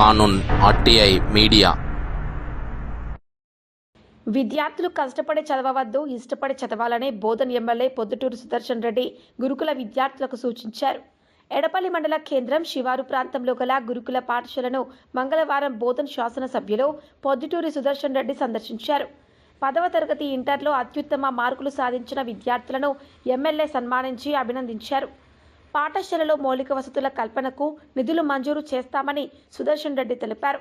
కానూన్ RTI media. విద్యార్థులు కష్టపడి చదవవద్దు ఇష్టపడి చదవాలని బోధన్ ఎమ్మెల్యే పొద్దుటూరు సుదర్శన్ రెడ్డి గురుకుల విద్యార్థులకు సూచించారు. ఎడపల్లి మండల కేంద్రం శివారు ప్రాంతంలో గల గురుకుల పాఠశాలను మంగళవారం బోధన్ శాసనసభ్యులు పొద్దుటూరి సుదర్శన్ రెడ్డి సందర్శించారు. పదవ తరగతి ఇంటర్లో అత్యుత్తమ మార్కులు సాధించిన విద్యార్థులను ఎమ్మెల్యే సన్మానించి అభినందించారు. పాఠశాలలో మౌలిక వసతుల కల్పనకు నిధులు మంజూరు చేస్తామని సుదర్శన్ రెడ్డి తెలిపారు.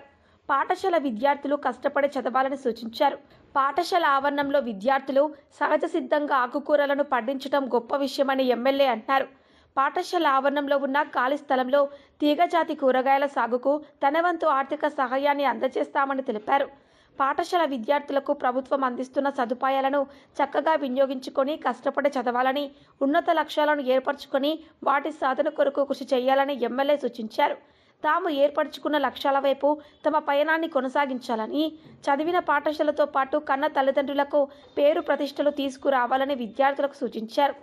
పాఠశాల విద్యార్థులు కష్టపడి చదవాలని సూచించారు. పాఠశాల ఆవరణంలో విద్యార్థులు సహజ సిద్ధంగా ఆకుకూరలను పండించడం గొప్ప విషయమని ఎమ్మెల్యే అన్నారు పాఠశాల ఆవరణంలో ఉన్న ఖాళీ స్థలంలో తీగజాతి కూరగాయల సాగుకు తన వంతు ఆర్థిక సహాయాన్ని అందజేస్తామని తెలిపారు. పాఠశాల విద్యార్థులకు ప్రభుత్వం అందిస్తున్న సదుపాయాలను చక్కగా వినియోగించుకొని కష్టపడి చదవాలని ఉన్నత లక్ష్యాలను ఏర్పరచుకొని వాటి సాధన కొరకు కృషి చేయాలని ఎమ్మెల్యే సూచించారు. తాము ఏర్పరచుకున్న లక్ష్యాల వైపు తమ పయనాన్ని కొనసాగించాలని చదివిన పాఠశాలతో పాటు కన్న తల్లిదండ్రులకు పేరు ప్రతిష్టలు తీసుకురావాలని విద్యార్థులకు సూచించారు.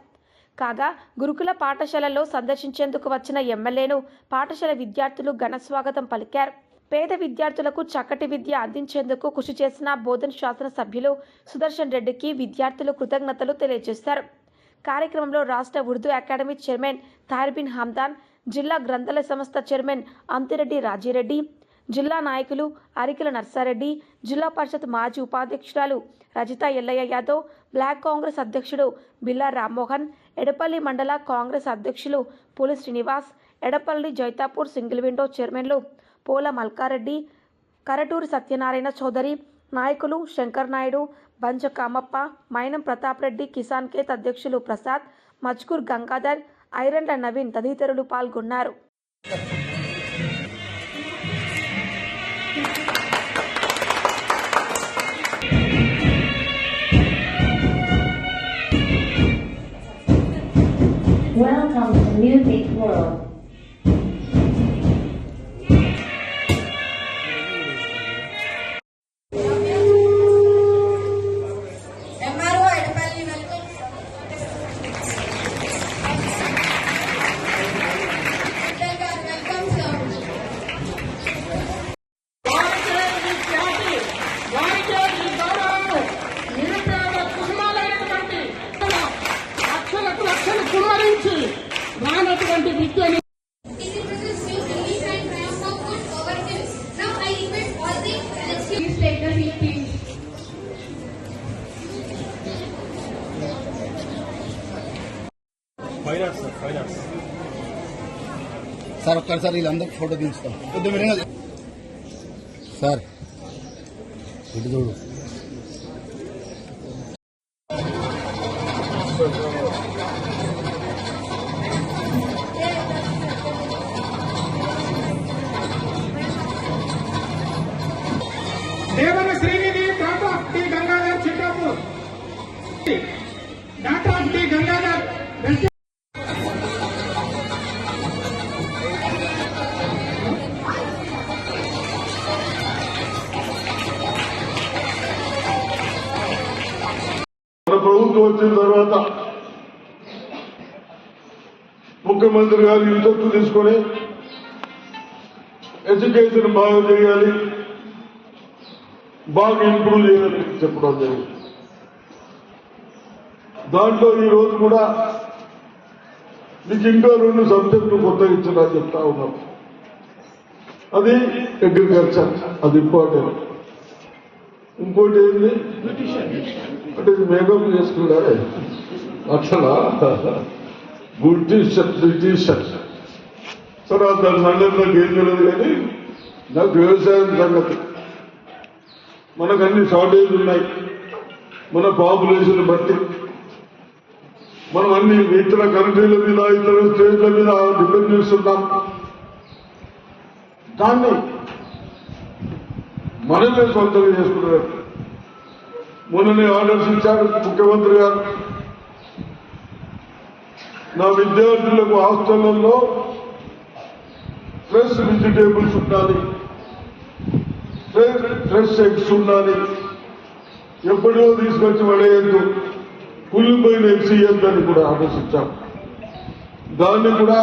కాగా గురుకుల పాఠశాలలో సందర్శించేందుకు వచ్చిన ఎమ్మెల్యేను పాఠశాల విద్యార్థులు ఘనస్వాగతం పలికారు. పేద విద్యార్థులకు చక్కటి విద్య అందించేందుకు కృషి చేసిన బోధన్ శాసనసభ్యులు సుదర్శన్ రెడ్డికి విద్యార్థులు కృతజ్ఞతలు తెలియజేశారు. కార్యక్రమంలో రాష్ట్ర ఉర్దూ అకాడమీ చైర్మన్ తార్బిన్ హమ్దాన్ జిల్లా గ్రంథాలయ సంస్థ చైర్మన్ అంతిరెడ్డి రాజిరెడ్డి జిల్లా నాయకులు అరికెల నర్సారెడ్డి జిల్లా పరిషత్ మాజీ ఉపాధ్యక్షురాలు రజిత ఎల్లయ్య యాదవ్ బ్లాక్ కాంగ్రెస్ అధ్యక్షుడు బిల్లా రామ్మోహన్ ఎడపల్లి మండల కాంగ్రెస్ అధ్యక్షులు పులి శ్రీనివాస్ ఎడపల్లి జైతాపూర్ సింగిల్ విండో చైర్మన్లు పోల మల్కారెడ్డి కరటూరి సత్యనారాయణ చౌదరి నాయకులు శంకర్ నాయుడు బంజ కామప్ప మైనం ప్రతాప్ రెడ్డి కిసాన్ కేత్ అధ్యక్షులు ప్రసాద్ మజ్కూర్ గంగాధర్ ఐరన్ల నవీన్ తదితరులు పాల్గొన్నారు Welcome to Music World. Sir ఒక్కసారి వీళ్ళందరూ ఫోటో తీస్తాం కొద్దిగా వినంగా సార్ ఇటు చూడు దేవర శ్రీనిధి డాటా టి గంగాధర్ చిట్టాపూర్ ప్రభుత్వం వచ్చిన తర్వాత ముఖ్యమంత్రి గారు ఇంట్రెస్ట్ తీసుకొని ఎడ్యుకేషన్ బాగా చేయాలి బాగా ఇంప్రూవ్ చేయాలని చెప్పడం జరిగింది. దాంట్లో ఈ రోజు కూడా మీకు ఇంకా రెండు సబ్జెక్టులు కొత్తగా ఇచ్చినా చెప్తా ఉన్నాం. అది అగ్రికల్చర్ అది ఇంపార్టెంట్. ఇంకోటి ఏంది? అంటే మేకప్ చేసుకున్నారే అట్లా బ్రిటిష్ బ్రిటిష్ సరే దాని సంగతి నాకు ఏం తెలియదు కానీ నాకు వ్యవసాయం సంగతి. మనకు అన్ని షార్టేజ్ ఉన్నాయి. మన పాపులేషన్ బట్టి. మనం అన్ని ఇతర కంట్రీల మీద ఇతర స్టేట్ల మీద డిపెండ్ చేస్తున్నాం దాన్ని మనమే సొంతం చేసుకున్నారు మొన్ననే ఆర్డర్స్ ఇచ్చారు ముఖ్యమంత్రి గారు. నా విద్యార్థులకు హాస్టళ్ళలో ఫ్రెష్ వెజిటేబుల్స్ ఉండాలి. ఫ్రెష్ ఫ్రెష్ ఎగ్స్ ఉండాలి. ఎప్పుడో తీసుకొచ్చి పడేయద్దు కుళ్ళిపోయిన ఎగ్స్ ఇయ్యద్దని కూడా ఆర్డర్స్ ఇచ్చాం దాన్ని కూడా